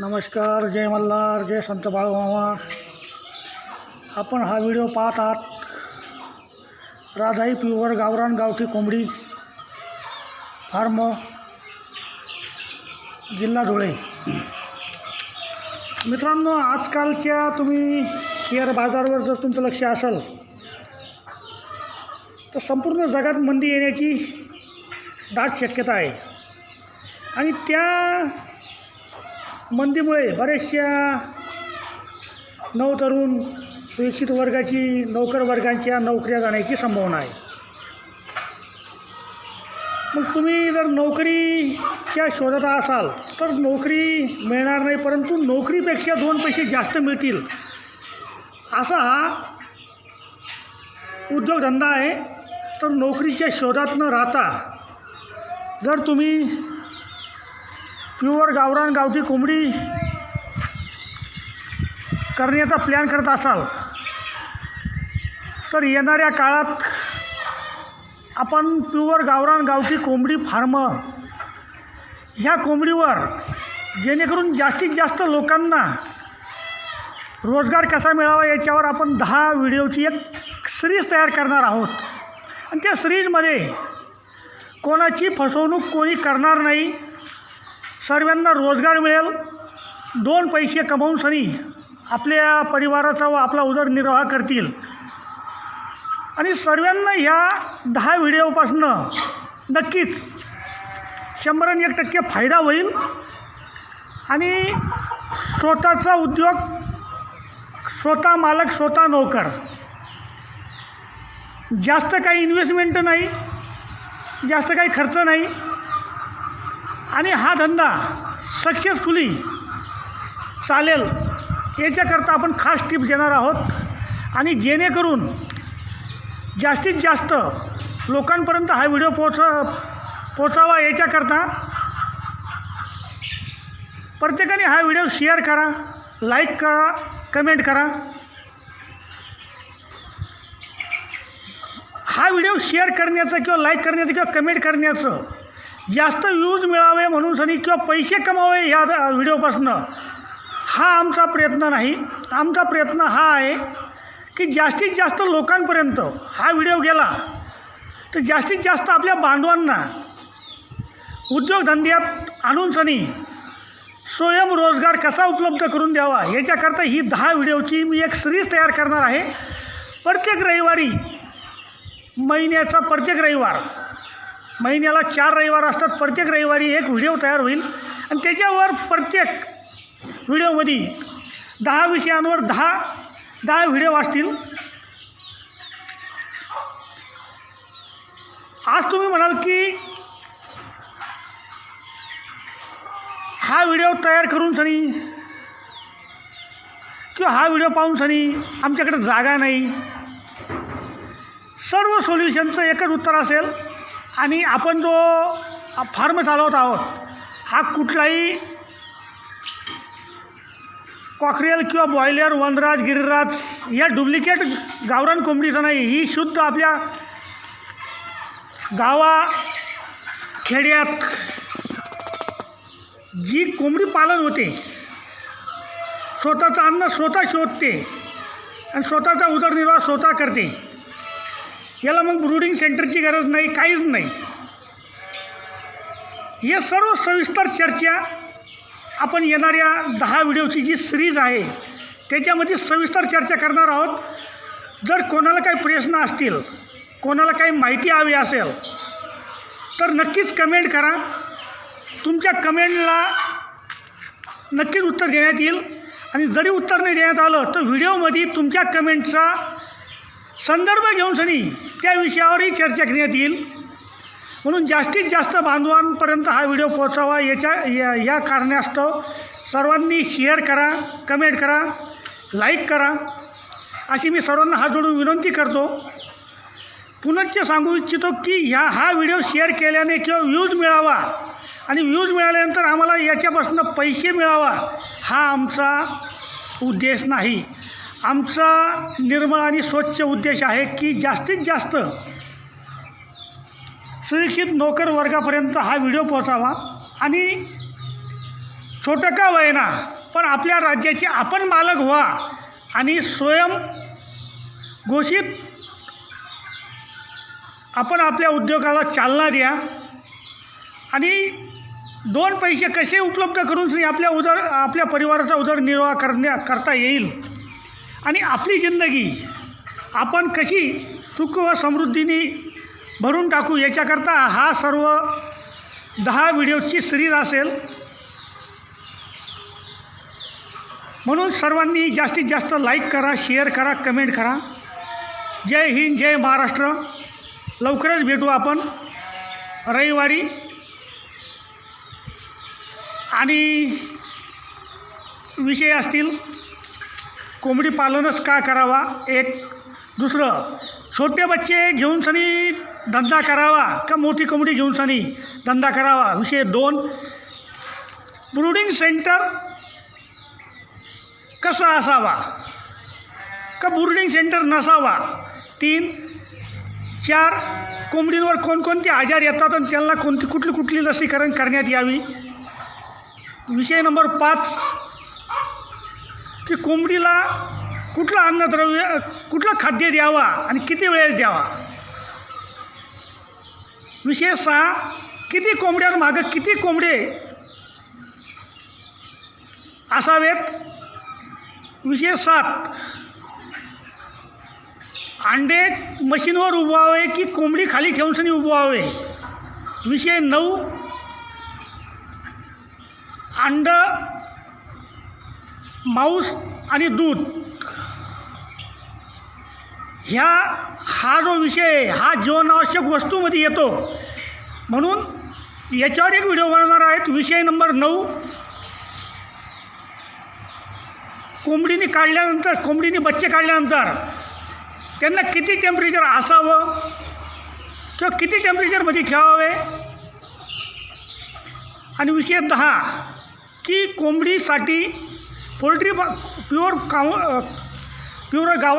नमस्कार जय मल्हार जय संत बाळूमामा. आपण हा व्हिडिओ पाहत आहात. राधाई प्युअर गावरान गावठी कोंबडी फार्म जिल्हा धुळे. मित्रांनो आजकालच्या तुम्ही शेअर बाजारावर जर तुमचं लक्ष असेल तर संपूर्ण जगात मंदी येण्याची दाट शक्यता आहे. आणि त्या मंदीमुळे बऱ्याचशा नवतरुण सुशिक्षित वर्गाची नोकर वर्गांच्या नोकऱ्या जाण्याची संभावना आहे. मग तुम्ही जर नोकरीच्या शोधात असाल तर नोकरी मिळणार नाही परंतु नोकरीपेक्षा दोन पैसे जास्त मिळतील. असा हा उद्योगधंदा आहे. तर नोकरीच्या शोधात न राहता जर तुम्ही प्युअर गावरान गावठी कोंबडी करण्याचा प्लॅन करत असाल तर येणाऱ्या काळात आपण प्युअर गावरान गावठी कोंबडी फार्म. ह्या कोंबडीवर जेणेकरून जास्तीत जास्त लोकांना रोजगार कसा मिळावा याच्यावर आपण दहा व्हिडिओची एक सिरीज तयार करणार आहोत. आणि त्या सिरीजमध्ये कोणाची फसवणूक कोणी करणार नाही सर्वांना रोजगार मिळेल. दोन पैसे कमावून सनी आपल्या परिवाराचा व आपला उदरनिर्वाह करतील. आणि सर्वांना ह्या दहा व्हिडिओपासनं नक्कीच शंभर एक टक्के फायदा होईल. आणि स्वतःचा उद्योग स्वतः मालक स्वतः नोकर. जास्त काही इन्व्हेस्टमेंट नाही जास्त काही खर्च नाही. आणि हा धंदा सक्सेसफुली चालेल याच्याकरता आपण खास टिप्स देणार आहोत. आणि जेणेकरून जास्तीत जास्त लोकांपर्यंत हा व्हिडिओ पोच पोचावा याच्याकरता प्रत्येकाने हा व्हिडिओ शेअर करा लाईक करा कमेंट करा. हा व्हिडिओ शेअर करण्याचं किंवा लाईक करण्याचं किंवा कमेंट करण्याचं जास्त व्ह्यूज मिळावे म्हणून सनी किंवा पैसे कमावे ह्या व्हिडिओपासनं हा आमचा प्रयत्न नाही. आमचा प्रयत्न हा आहे की जास्तीत जास्त लोकांपर्यंत हा व्हिडिओ गेला तर जास्तीत जास्त आपल्या बांधवांना उद्योगधंद्यात आणून सनी स्वयंरोजगार कसा उपलब्ध करून द्यावा याच्याकरता ही दहा व्हिडिओची मी एक सिरीज तयार करणार आहे. प्रत्येक रविवारी महिन्याचा प्रत्येक रविवार महिन्याला चार रविवार असतात. प्रत्येक रविवारी एक व्हिडिओ तयार होईल. आणि त्याच्यावर प्रत्येक व्हिडिओमध्ये दहा विषयांवर दहा दहा व्हिडिओ असतील. आज तुम्ही म्हणाल की हा व्हिडिओ तयार करून सनी किंवा हा व्हिडिओ पाहून सनी आमच्याकडे जागा नाही. सर्व सोल्युशनचं एकच उत्तर असेल आणि आपण जो फार्म चालवत आहोत हा कुठलाही कॉकरेल किंवा बॉयलर वनराज गिरिराज या डुप्लिकेट गावरान कोंबडीचं नाही ही शुद्ध आपल्या गावा खेड्यात जी कोंबडी पालन होते स्वतःचं अन्न स्वतः शोधते आणि स्वतःचा उदरनिर्वाह स्वतः करते. याला मग ब्रुडिंग सेंटरची गरज नाही काहीच नाही. या सर्व सविस्तर चर्चा आपण येणाऱ्या दहा व्हिडिओची जी सिरीज आहे त्याच्यामध्ये सविस्तर चर्चा करणार आहोत. जर कोणाला काही प्रश्न असतील कोणाला काही माहिती हवी असेल तर नक्कीच कमेंट करा. तुमच्या कमेंटला नक्कीच उत्तर देण्यात येईल. आणि जरी उत्तर नाही देण्यात आलं तर व्हिडिओमध्ये तुमच्या कमेंटचा संदर्भ घेऊन सनी त्या विषयावरही चर्चा करण्यात येईल. म्हणून जास्तीत जास्त बांधवांपर्यंत हा व्हिडिओ पोहोचावा याच्या या या कारणास्तव सर्वांनी शेअर करा कमेंट करा लाईक करा. अशी मी सर्वांना हात जोडून विनंती करतो. पुनश्च सांगू इच्छितो की ह्या हा व्हिडिओ शेअर केल्याने किंवा व्ह्यूज मिळावा आणि व्ह्यूज मिळाल्यानंतर आम्हाला याच्यापासून पैसे मिळावा हा आमचा उद्देश नाही. आमचा निर्मळ आणि स्वच्छ उद्देश आहे की जास्तीत जास्त सुशिक्षित नोकर वर्गापर्यंत हा व्हिडिओ पोचावा आणि छोटं का वयना पण आपल्या राज्याचे आपण मालक व्हा आणि स्वयं घोषित आपण आपल्या उद्योगाला चालना द्या आणि दोन पैसे कसे उपलब्ध करून आपल्या उदर आपल्या परिवाराचा उदरनिर्वाह करण्या करता येईल? आणि आपली जिंदगी आपण कशी सुख व समृद्धीने भरून टाकू याच्याकरता हा सर्व दहा व्हिडिओची सिरीज असेल. म्हणून सर्वांनी जास्तीत जास्त लाईक करा शेअर करा कमेंट करा. जय हिंद जय महाराष्ट्र. लवकरच भेटू आपण रविवारी. आणि विषय असतील कोंबडी पालनच का करावा? एक. दुसरं छोटे बच्चे घेऊन सनी धंदा करावा का मोठी कोंबडी घेऊन सनी धंदा करावा? विषय दोन. ब्रुडिंग सेंटर कसा असावा? का ब्रुडिंग सेंटर नसावा? तीन. चार कोंबडींवर कोणकोणते आजार येतात आणि त्यांना कोणती कुठली कुठली लसीकरण करण्यात यावी? विषय नंबर पाच. की कोंबडीला कुठलं अन्नद्रव्य कुठलं खाद्य द्यावा आणि किती वेळेस द्यावा? विशेषतः सहा किती कोंबड्यांमागं किती कोंबडे असावेत? विशेष सात अंडे मशीनवर उभवावे की कोंबडी खाली ठेवूनसनी उभवावे? विषय नऊ. अंड मांस आणि दूध. ह्या हा जो विषय हा जीवनावश्यक वस्तूमध्ये येतो. म्हणून याच्यावर एक व्हिडिओ बनवणार आहेत. विषय नंबर नऊ. कोंबडीने काढल्यानंतर कोंबडीने बच्चे काढल्यानंतर त्यांना किती टेम्परेचर असावं किंवा किती टेम्परेचरमध्ये ठेवावे? आणि विषय दहा की कोंबडीसाठी पोल्ट्री प्युअर काव प्युअर गाव